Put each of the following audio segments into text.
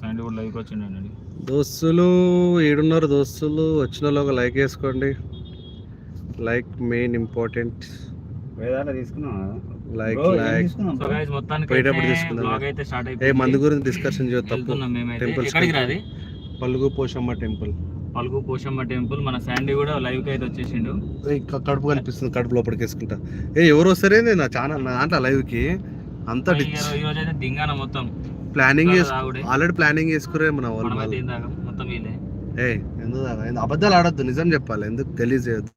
Sunday కూడా live వచ్చిండండి. దోస్తులు ఏడున్నారు దోస్తులు వచ్చిన వాళ్ళు ఒక లైక్ వేసుకోండి. Like main important. తీసుకున్నాం లైక్ లైక్. తీసుకున్నాం పోయేటప్పుడు స్టార్ట్ ఏ మందు గురించి డిస్కషన్ ఎక్కడికి రాది? పలుగు పోషమ్మ టెంపుల్. పలుగు పోషమ్మ టెంపుల్. మన శాండీ కూడా లైవ్కి అయితే వచ్చేసిండు. కడుపు కనిపిస్తుంది కడుపు లోపలికి వేసుకుంటా. ఏ ఎవరు వస్తారే నా ఛానల్ నా దాంట్లో లైవ్కి? అంతా ఈ రోజు అయితే దింగాన మొత్తం. ప్లానింగ్. ఆల్రెడీ ప్లానింగ్ చేసుకురే మన వాళ్ళు ఏం ఎందుకు అబద్ధాలు ఆడొద్దు నిజం చెప్పాలి. ఎందుకు గలీజ్ చేయొద్దు?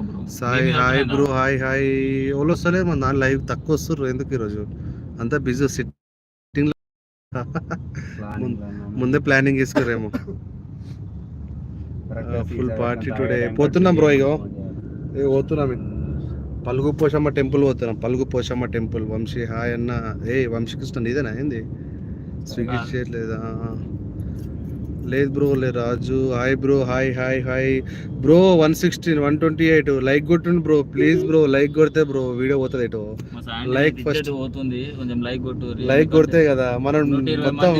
Bro. Sai hi bro hi hi. ఎవరు వస్తలే మన దాని లైవ్ తక్కువ వస్తారు ఎందుకు ఈరోజు? అంతా బిజీ సిట్టింగ్. ముందే ప్లానింగ్ చేసుకురేమో అంతా today. time పోతున్నాం bro ఇగో. పోతున్నాం పలుగు పోషమ్మ టెంపుల్ పోతున్నాం. పలుగు పోషమ్మ టెంపుల్. వంశీ హాయ్ అన్న. ఏ వంశీకృష్ణ నీదేనా ఏంది? స్విగ్గీ. చేయట్లేదా లేదు బ్రో లే Raju hi bro hi hi hi. Bro one sixteen one twenty eight. Like కొట్టుండి bro. Please bro like కొడితే బ్రో వీడియో పోతుంది ఎటు. లైక్. ఫస్ట్ పోతుంది. కొంచెం లైక్ కొట్టు లైక్ కొడితే కదా మనం మొత్తం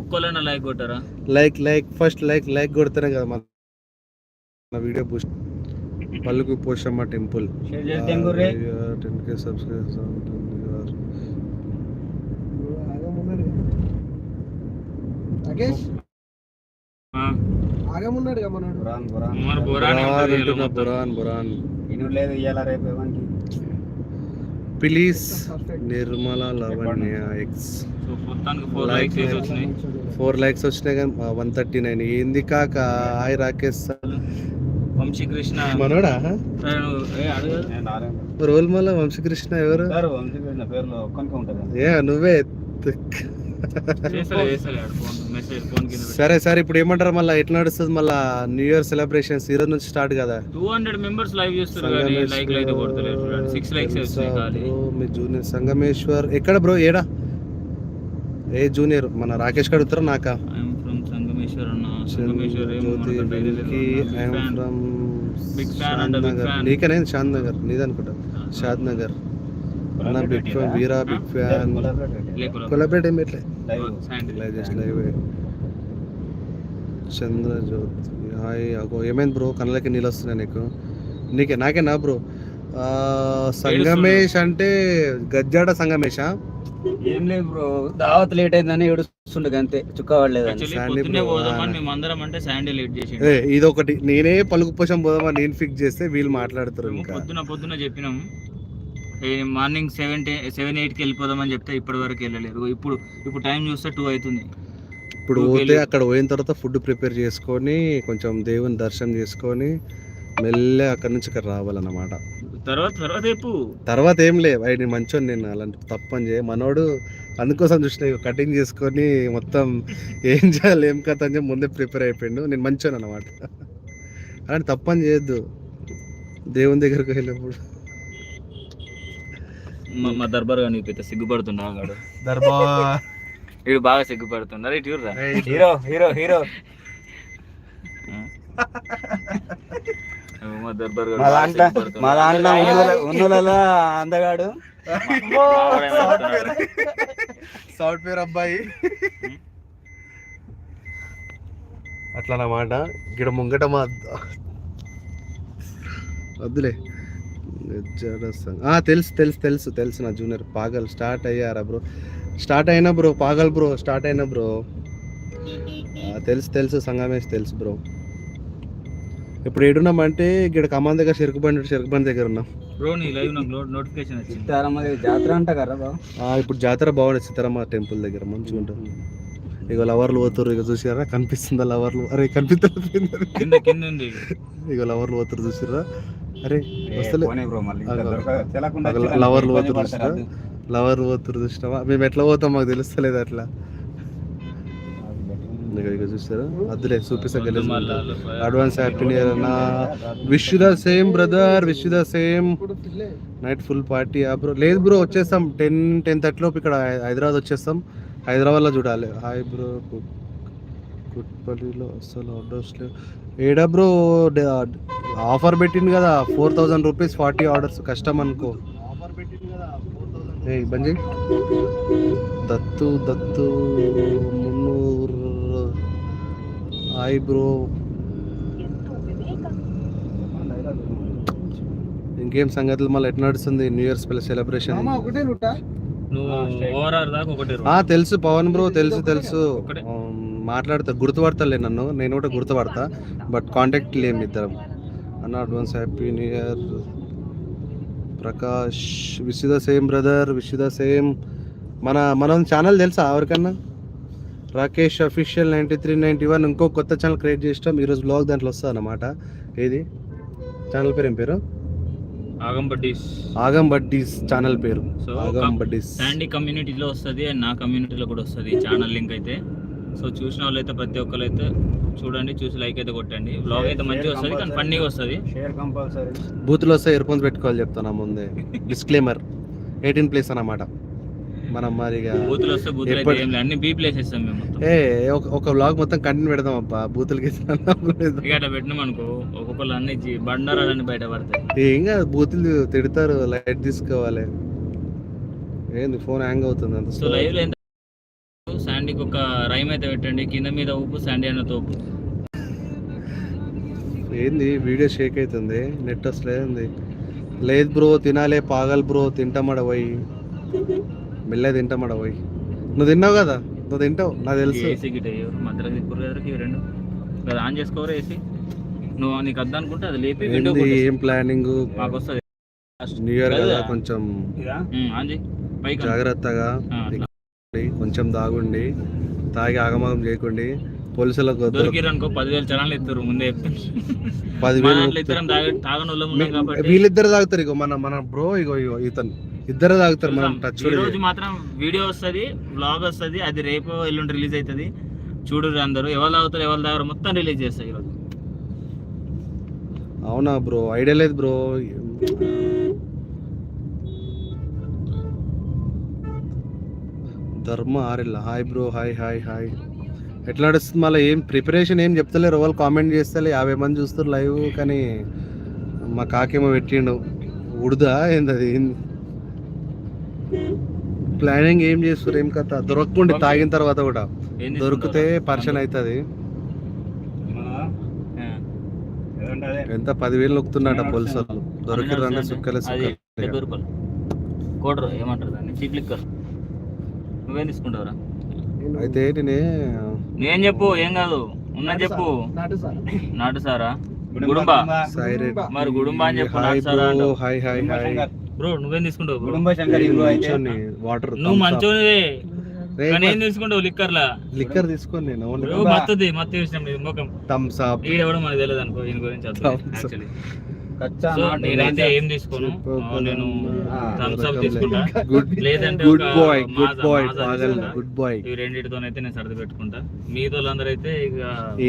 ఒక్కలైనా లైక్ కొట్టారా? Like like first like like కొడితేనే కదా మన వీడియో బూస్ట్ పలుకు పోషమ్మ టెంపుల్? టెన్ కే ఆగమున్నాడు బురాన్, బురాన్. లేదు ఇయ్యాల రేపు ఏమని please Nirmala Lavanya X four likes వచ్చినాయి కానీ వన్ థర్టీ నైన్ ఏంది కాక? హాయ్ రాకేష్ వంశీకృష్ణ. మనోడా. రోల్ మల్ల వంశకృష్ణ ఎవరు? సార్ వంశీకృష్ణ పేరులో ఏ నువ్వే. సరే సరే ఇప్పుడు ఏమంటారు? మళ్ళీ ఎట్లా నడుస్తుంది? మళ్ళా న్యూ ఇయర్ సెలబ్రేషన్స్ ఈ రోజు నుంచి స్టార్ట్ కదా. టూ హండ్రెడ్ మెంబర్స్ లైవ్ చేస్తారు మీ జూనియర్ సంగమేశ్వర్. ఎక్కడ బ్రో? ఏడా? ఏ జూనియర్? మన రాకేష్ గారు ఉత్తరం నాకా ఐఎమ్ ఫ్రమ్ సంగమేశ్వర్ అన్న సంగమేశ్వర్ ఏమో Jyothi. Venky I'm. From big Nagar. నీకనే షాద్ నగర్ నీదనుకుంటా. షాద్ నగర్ అన్న big fan Veera big fan. Collaborate ఏం పెట్టలే. Live just live Chandra Jyothi hi అగో ఏమైంది బ్రో? కళ్ళకి నీళ్ళు వస్తున్నాయి నీకు. నీకే నాకేనా బ్రో? ఆ, సంగమేష్ అంటే గజ్జాడ సంగమేషా? ఏం లేదు బ్రో దావత్ లేట్ అయిందని అంతే చుక్క చేసి ఏ ఇదొకటి. నేనే పలుకు పోషం పోదామా నేను ఫిక్స్ చేస్తే వీళ్ళు మాట్లాడతారు ఇంకా. పొద్దున పొద్దున చెప్పినాం. మార్నింగ్ సెవెన్ సెవెన్ ఎయిట్కి వెళ్ళిపోదామని చెప్తే ఇప్పటి వరకు వెళ్ళలేరు ఇప్పుడు ఇప్పుడు టైం చూస్తే టూ అవుతుంది. ఇప్పుడు పోతే అక్కడ పోయిన తర్వాత ఫుడ్ ప్రిపేర్ చేసుకొని కొంచెం దేవుని దర్శనం చేసుకొని మెల్లె అక్కడ నుంచి ఇక్కడ రావాలన్నమాట. తర్వాత తర్వాత తర్వాత ఏం లే వాడిని మంచోని నేను అలాంటి తప్పని చేయ. మనోడు అందుకోసం చూసిన కటింగ్ చేసుకొని మొత్తం ఏం చేయాలి ఏం కథ అని చెప్పి ముందే ప్రిపేర్ అయిపోయిండు నేను మంచోని అనమాట అలాంటి తప్పని చేయొద్దు దేవుని దగ్గరకు వెళ్ళినప్పుడు మా- దర్బార్ కానీ పెద్ద సిగ్గుపడుతుండ వాడు దర్బా వీడు బాగా సిగ్గుపడుతుండ ఇటు చూడరా హీరో హీరో హీరో మా దర్బార్ దాంట్లో ఉన్నోళ్ళ- అందగాడు? సాఫ్ట్వేర్ అబ్బాయి. అట్లా అన్నమాట ఇక్కడ ముంగట మా వద్దులే. తెలుసు తెలుసు తెలుసు తెలుసు నా జూనియర్. పాగల్ స్టార్ట్ అయ్యారా బ్రో? స్టార్ట్ అయినా బ్రో పాగల్ బ్రో స్టార్ట్ అయినా బ్రో. తెలుసు తెలుసు సంగమేష్ తెలుసు బ్రో. ఇప్పుడు ఏడున్నామంటే ఇక్కడ కమాన్ దగ్గర చెరుకుబండి చెరుకుబండి దగ్గర ఉన్నాం. బ్రో నీ లైవ్ నాకు నోటిఫికేషన్ వచ్చింది. జాతర అంట కదా బాబు ఇప్పుడు జాతర బాగుంది సీతారామ టెంపుల్ దగ్గర మంచిగా ఉంటుంది. ఇక లవర్లు పోతారు ఇక చూసారా కనిపిస్తుందా లవర్లు అరే కనిపిస్తుంది కింద కింద ఉంది ఇక లవర్లు పోతారు చూసిరా అరే వస్తలే. లవర్లు పోతారు చూసిరా లవర్లు పోతారు చూసినావా? మేము ఎట్లా పోతాం మాకు తెలుస్తలేదు అట్లా. ఇక ఇక చూసారా అద్దులే చూపిస్తా గెలిచి అడ్వాన్స్ హ్యాపీ ఇయర్ అన్న? Wish the same brother wish the same night full party bro లేదు బ్రో వచ్చేస్తాం. టెన్ టెన్ థర్టీ లోపు ఇక్కడ హైదరాబాద్ వచ్చేస్తాం. హైదరాబాద్లో చూడాలి. హాయ్ బ్రో కుట్పల్లిలో అసలు ఆర్డర్స్ లేవు. ఏడా బ్రో ఆఫర్ పెట్టింది కదా. Four thousand rupees forty orders కష్టం అనుకో. కదా. ఏ బంజీ. దత్తు దత్తు హాయ్ బ్రో ఇంకేం సంగతులు? మళ్ళీ ఎట్లా నడుస్తుంది? న్యూ ఇయర్ స్పెషల్ సెలబ్రేషన్ తెలుసు పవన్ బ్రో తెలుసు తెలుసు. మాట్లాడతా. గుర్తుపడతలే నన్ను. నేను కూడా గుర్తుపడతా. బట్ కాంటాక్ట్ లేము ఇద్దరం. అన్న advance happy new year Prakash wish the same brother wish the same మన మనం ఛానల్ తెలుసా ఎవరికన్నా? Rakesh official ninety three ninety one ఇంకో కొత్త ఛానల్ క్రియేట్ చేసినాం. ఈరోజు బ్లాగ్ దాంట్లో వస్తుంది అన్నమాట ఏది? ఛానల్ పేరు ఏం పేరు? Aagam buddies Aagam buddies channel పేరు. సో ఆగం బడ్డీస్ శాండీ కమ్యూనిటీలో వస్తుంది అండ్ నా కమ్యూనిటీలో కూడా వస్తుంది ఛానల్ లింక్ అయితే. సో చూసిన వాళ్ళు అయితే ప్రతి ఒక్కరు అయితే చూడండి చూసి లైక్ అయితే కొట్టండి. బ్లాగ్ అయితే మంచిగా వస్తుంది కానీ ఫన్నీగా వస్తుంది. షేర్ కంపల్సరీ బూత్లో వస్తే ఇయర్ ఫోన్స్ పెట్టుకోవాలి చెప్తాను ముందే. డిస్క్లైమర్ ఎయిటీన్ ప్లేస్ అన్నమాట. మనం మరి బూతులు బూతులు ఏం ఒక- వ్లాగ్ మొత్తం కంటెంట్ పెడదాం అబ్బా అట్లా పెట్టినాం అనుకో ఒక్కొక్కరు అన్ని బయట పడతాయి. ఏం కాదు బూతులు తిడతారు లైట్ తీసుకోవాలి. ఏంది ఫోన్ హ్యాంగ్ అవుతుంది అంత సో లైవ్లో శాండీకి ఒక రైమ్ అయితే పెట్టండి కింద మీద ఉప్పు శాండీ అన్న తోపు. ఏంది వీడియో షేక్ అవుతుంది నెట్ వస్తలేదు లేదు బ్రో తినాలే పాగల్ బ్రో తింటామడ పోయి. మెల్లే తింటామడ పోయి. నువ్వు తిన్నావు కదా? నువ్వు తింటావు? నాకు తెలుసు. ఏసీ మధ్యలో రెండు. On AC? నువ్వు నీకు వద్ద అనుకుంటే అది లేపి విండో ఏంది ఏం ప్లానింగ్ మాకు వస్తుంది. న్యూ ఇయర్ కదా. కొంచెం ఆన్ పైకి. జాగ్రత్తగా కొంచెం దాగుండి తాగి ఆగమాగం చేయకండి. పోలీసులకు వద్దు. దొరికిరు అనుకో పదివేలు చలాన్లు ఇస్తారు ముందే పదివేలు వీళ్ళిద్దరు తాగుతారు ఇగో మన మన బ్రో ఇగో ఇగో ఇతను. ఇద్దరు తాగుతారు మనం. టచ్ రోజు మాత్రం వీడియో వస్తది బ్లాగ్ వస్తది అది రేపు ఎల్లుండి రిలీజ్ అవుతుంది చూడు అందరూ ఎవరు తాగుతారు ఎవరు తాగారు మొత్తం రిలీజ్ చేస్తాయి ఈరోజు. అవునా బ్రో? ఐడియా లేదు bro. Dharma ఆరిల్ల. Hi bro hi hi hi. ఎట్లా నడుస్తుంది మళ్ళీ? ఏం ప్రిపరేషన్ ఏం చెప్తలేరు. వాళ్ళు కామెంట్ చేస్తలే. యాభై మంది చూస్తారు లైవ్ కానీ మా కాకేమో పెట్టిండు. ఉడుదా ఏంది అది ప్లానింగ్ ఏం చేస్తారు? ఏం కథ? దొరకకుండా తాగిన తర్వాత కూడా. దొరికితే? పర్షన్ అవుతుంది. ఎంత? పదివేలు నొక్కుతున్నట పోలీసు వాళ్ళు. దొరికిరు అంటే సుక్కలే కోడరు ఏమంటారు దాన్ని? Cheap liquor. నువ్వేం తీసుకుంటావురా? అయితే నేనే నేను చెప్పు ఏం కాదు. ఉన్నా చెప్పు. నాటు సార్? నాటు సారా? గుడుంబా సాయి రెడ్డి మరి గుడుంబా అని చెప్పు హాయ్ నాటు సారా. హాయ్ హాయ్ హాయ్ బ్రో నువ్వేం తీసుకుంటావు? బ్రో కుటుంబ శంకర్ బ్రో అయితే. వాటర్ నువ్వు మంచోనివే. కానీ ఏం తీసుకుంటావు? లిక్కర్లా? లిక్కర్ తీసుకొని నేను బ్రో ఓన్లీ మత్తది మత్తు చూసినాం ఇది ముఖం. థమ్స్ అప్ ఈడ కూడా మనకు తెలియదు అనుకో దీని గురించి. యాక్చువల్లీ సో నాటు నేనైతే ఏం తీసుకోను? ఆ, నేను థమ్స్ అప్ తీసుకుంటా. గుడ్ లేదంటే good boy good Maaza- boy Maaza పాగల్ తీసుకుంటా. గుడ్ బాయ్ ఇవి రెండింటితోనైతే నేను సర్ది పెట్టుకుంటా. అయితే ఇక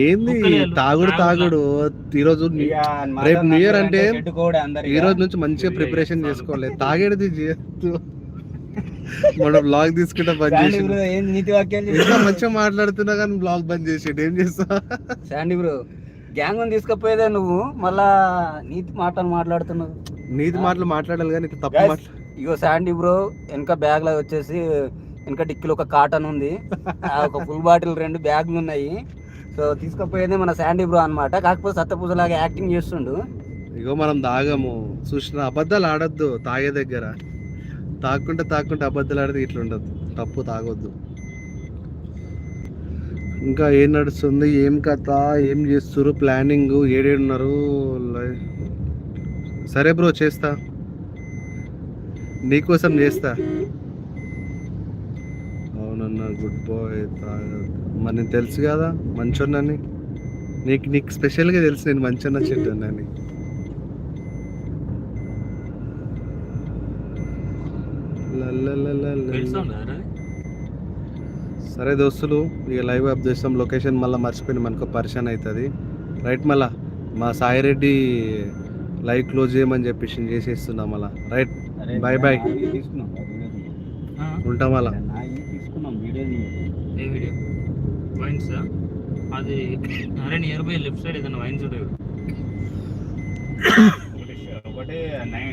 ఏంది. తాగుడు తాగుడు ఈ రోజు రేపు న్యూ ఇయర్ అంటే ఈ. రోజు నుంచి మంచిగా ప్రిపరేషన్ చేసుకోవాలి. తాగేది చేయొద్దు మనం బ్లాగ్ తీసుకుంటే బంద్ చేసి ఇంకా. మంచిగా మాట్లాడుతున్నా కానీ బ్లాగ్ బంద్ చేసి ఏం చేస్తా? శాండీ బ్రో గ్యాంగ్ తీసుకపోయేదే నువ్వు మళ్ళా నీతి మాటలు మాట్లాడుతున్నావు. నీతి మాటలు మాట్లాడాలి కానీ ఇట్లా తప్పు మాట్లా ఇగో శాండీ బ్రో వెనక బ్యాగ్లో వచ్చేసి వెనక డిక్కీలో ఒక కాటన్ ఉంది. ఆ ఒక ఫుల్ బాటిల్ రెండు బ్యాగులు ఉన్నాయి. సో తీసుకపోయేదే మన శాండీ బ్రో అన్నమాట. కాకపోతే సత్తపూజలాగా యాక్టింగ్ చేస్తుండు. ఇగో మనం తాగము. చూసిన అబద్ధాలు ఆడొద్దు తాగే దగ్గర. తాకుంటే తాకుంటే అబద్ధాలు ఆడితే ఇట్లా ఉండదు తప్పు తాగొద్దు. ఇంకా ఏం నడుస్తుంది ఏం కథ ఏం చేస్తున్నారు ప్లానింగ్ ఏడేడున్నారు లై- సరే బ్రో చేస్తా. నీకోసం చేస్తా. అవునన్నా గుడ్ బాయ్ మరి తెలుసు కదా మంచోన్నని. నీకు నీకు స్పెషల్గా తెలుసు నేను మంచన్న చెట్టు అని. లల్ల సరే దోస్తులు ఇక లైవ్ అప్ చేస్తాం. లొకేషన్ మళ్ళీ మర్చిపోయింది. మనకు పరిచయం అవుతుంది. రైట్ మళ్ళా మా సాయిరెడ్డి లైవ్ క్లోజ్ చేయమని చెప్పేసి చేసేస్తున్నాం మళ్ళా. రైట్. bye. తీసుకున్నాం. ఉంటాం మళ్ళా. తీసుకున్నాం. వీడియో ఏ వీడియో? వైన్స్ అది అరే నియర్ బై లెఫ్ట్ సైడ్ ఏదైనా వైన్స్ ఉంటాయి ఒకటి నైన్